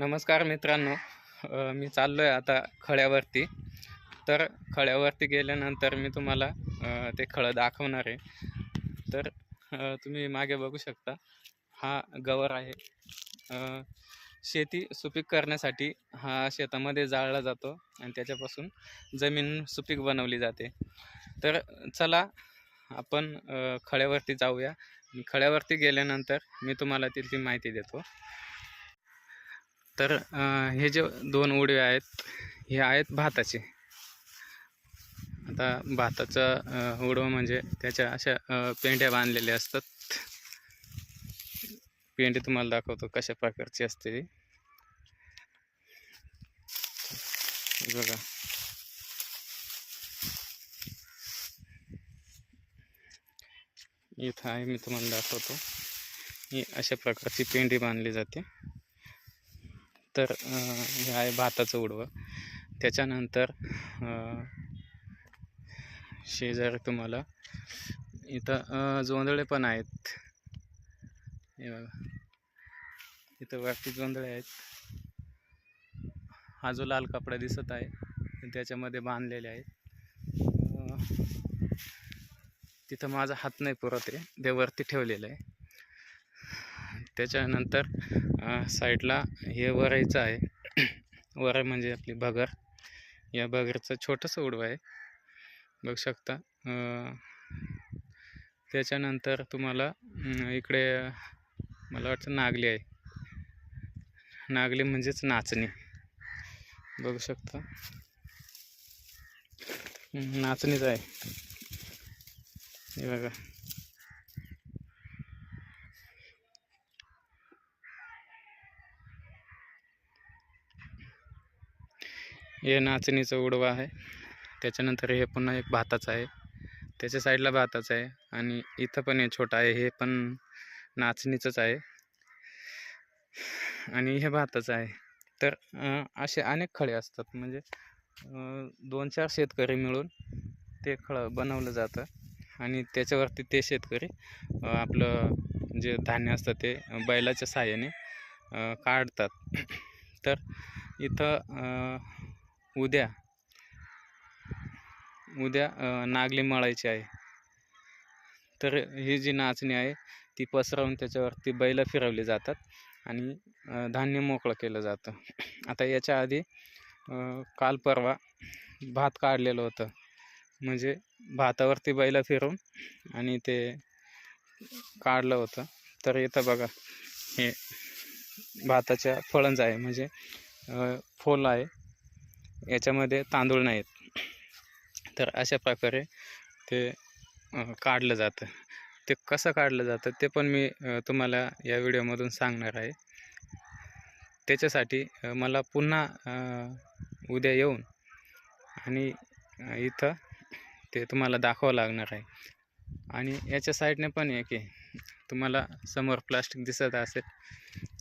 नमस्कार मित्रांनो. मी चाललो आहे आता खळ्यावरती. तर खळ्यावरती गेल्यानंतर मी तुम्हाला ते खळं दाखवणार आहे. तर तुम्ही मागे बघू शकता हा गवर आहे. शेती सुपीक करण्यासाठी हा शेतामध्ये जाळला जातो आणि त्याच्यापासून जमीन सुपीक बनवली जाते. तर चला आपण खळ्यावरती जाऊया. खळ्यावरती गेल्यानंतर मी तुम्हाला तिथली माहिती देतो. तर हे जे दोन उडवे आहेत हे आहेत भाताचे. आता भाताचं उडव म्हणजे त्याच्या अशा पेंढ्या बांधलेल्या असतात. पेंढी तुम्हाला दाखवतो कशा प्रकारची असते ती. बघा. इथं आहे मी तुम्हाला दाखवतो. ही अशा प्रकारची पेंढी बांधली जाते. तर जे हे आहे भाताचं उडवं. त्याच्यानंतर शेजारी तुम्हाला इथं जोंदळे जोंधळे पण आहेत. हे बघा. इथं वरती जोंधळे आहेत. हा जो लाल कपडा दिसत आहे त्याच्यामध्ये बांधलेले आहेत. तिथं माझा हात नाही पुरत आहे ते वरती ठेवलेलं आहे. त्याच्यानंतर साईडला हे वरायचं आहे. वराय म्हणजे आपली बगर. या बगरचं छोटंसं उडवं आहे. बघू शकता. त्याच्यानंतर तुम्हाला इकडे मला वाटतं नागली आहे. नागली म्हणजेच नाचणी. बघू शकता. नाचणीच आहे. हे बघा. हे नाचणीचं उडवं आहे. त्याच्यानंतर हे पुन्हा एक भाताचं आहे. त्याच्या साईडला भाताचं आहे आणि इथं पण हे छोटं आहे. हे पण नाचणीचंच आहे. आणि हे भाताचं आहे. तर असे अनेक खळे असतात. म्हणजे दोन चार शेतकरी मिळून ते खळं बनवलं जातं. आणि त्याच्यावरती ते शेतकरी आपलं जे धान्य असतं ते बैलाच्या साहाय्याने काढतात. तर इथं उद्या. उद्या नागली मळायची आहे. तर ही जी नाचणी आहे ती पसरवून त्याच्यावरती बैलं फिरवली जातात आणि धान्य मोकळं केलं जातं. आता याच्या आधी काल परवा भात काढलेलं होतं. म्हणजे भातावरती बैलं फिरवून आणि ते काढलं होतं. तर इथं बघा हे भाताच्या फळंज आहे. म्हणजे अ, फोल आहे. याच्यामध्ये तांदूळ नाहीत. तर अशा प्रकारे ते काढलं जातं. ते कसं काढलं जातं ते पण मी तुम्हाला या व्हिडिओमधून सांगणार आहे. त्याच्यासाठी मला पुन्हा उद्या येऊन आणि इथं ते तुम्हाला दाखवावं लागणार आहे. आणि याच्या साईडने पण एक आहे. तुम्हाला समोर प्लास्टिक दिसत असेल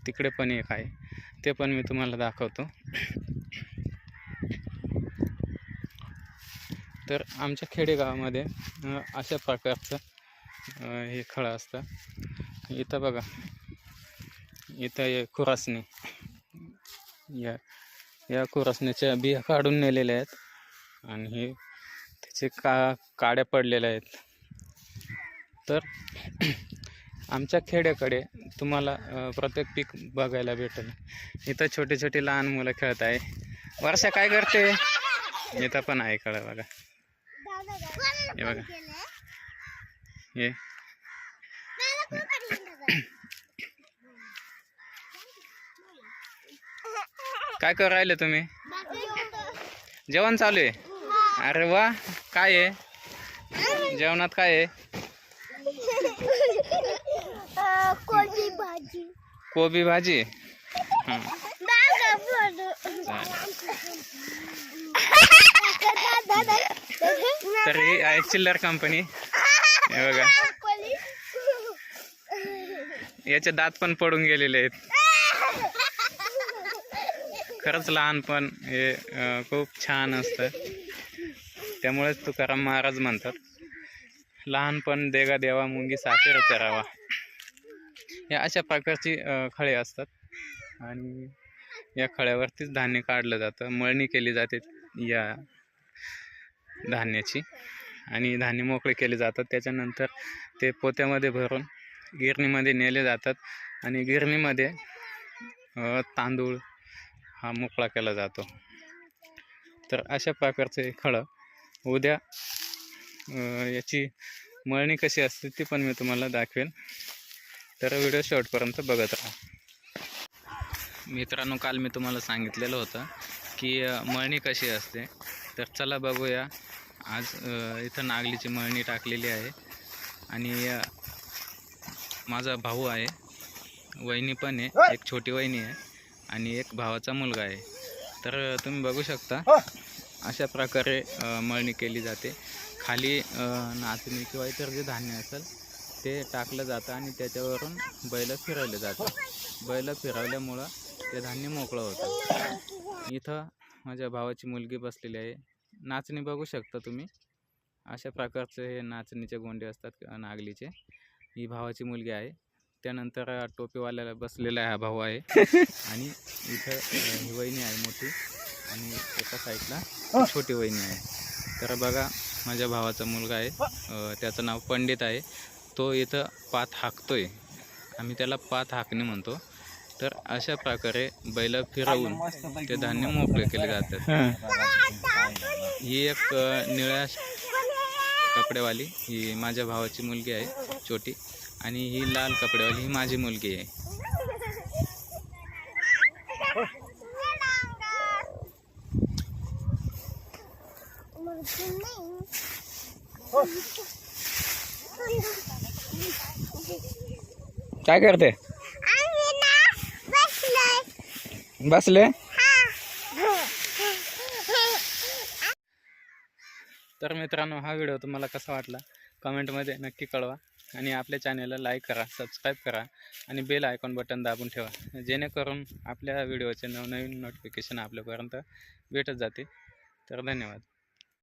तिकडे पण एक आहे. ते पण मी तुम्हाला दाखवतो. तर आमच्या खेडेगावामध्ये अशा प्रकारचं हे खळं असतं. इथं बघा इथं हे खुरासणी या या खुरासणीच्या बिया काढून नेलेल्या आहेत आणि हे त्याचे का काड्या पडलेल्या आहेत. तर आमच्या खेड्याकडे तुम्हाला प्रत्येक पीक बघायला भेटेल. इथं छोटे छोटे लहान मुलं खेळत आहे. वर्षा काय करते? इथं पण आहे कळं बघा. हे बघा. हे. काय करू राहिले तुम्ही? जेवण चालू आहे. अरे वा काय आहे? जेवणात काय आहे? कोणी भाजी. कोबी भाजी तर ही आहे चिल्लर कंपनी हे बघा. याचे दात पण पडून गेलेले आहेत. खरंच लहानपण हे खूप छान असतं. त्यामुळेच तुकाराम महाराज म्हणतात लहानपण देगा देवा मुंगी साखर चरावा. या अशा प्रकारची खळे असतात. आणि या खळ्यावरतीच धान्य काढलं जातं. मळणी केली जाते या धान्याची. आणि धान्य मोकळे केले जातात. त्याच्यानंतर ते पोत्यामध्ये भरून गिरणीमध्ये नेले जातात. आणि गिरणीमध्ये तांदूळ हा मोकळा केला जातो. तर अशा प्रकारचे खळं उद्या याची मळणी कशी असते ती पण मी तुम्हाला दाखवेन. तर व्हिडिओ शॉर्टपर्यंत बघत राहा. मित्रांनो काल मी तुम्हाला सांगितलेलं होतं की मळणी कशी असते. तर चला बघूया. आज इथं नागलीची मळणी टाकलेली आहे. आणि माझा भाऊ आहे. वहिनी पण आहे. एक छोटी वहिनी आहे. आणि एक भावाचा मुलगा आहे. तर तुम्ही बघू शकता. अशा प्रकारे मळणी केली जाते. खाली नाचणी किंवा इतर जे धान्य असेल ते टाकलं जातं आणि त्याच्यावरून बैल फिरवले जातात. बैल फिरवल्यामुळं ते धान्य मोकळं होतं. इथं माझ्या भावाची मुलगी बसलेली आहे. नाचणी बघू शकता तुम्ही. अशा प्रकारचे हे नाचणीचे गोंडे असतात नागलीचे. ही भावाची मुलगी आहे. त्यानंतर टोपीवाल्याला बसलेला हा भाऊ आहे. आणि इथं ही वहिनी आहे मोठी. आणि एका साईडला छोटी वहिनी आहे. तर बघा माझ्या भावाचा मुलगा आहे. त्याचं नाव पंडित आहे. तो इथं पात हाकतोय. आम्ही त्याला पात हाकणे म्हणतो. तर अशा प्रकारे बैल फिरवून ते धान्य मोकळे केले जातात. ही एक निळ्या कपडेवाली. ही माझ्या भावाची मुलगी आहे छोटी. आणि ही लाल कपडेवाली ही माझी मुलगी आहे. काय करते? बसले? तर मित्रांनो हा व्हिडिओ तुम्हाला कसा वाटला? कमेंटमध्ये नक्की कळवा आणि आपल्या चॅनेलला लाईक करा सबस्क्राईब करा आणि बेल आयकॉन बटन दाबून ठेवा जेणेकरून आपल्या व्हिडिओचे नवनवीन नोटिफिकेशन आपल्यापर्यंत भेटत जाते तर धन्यवाद.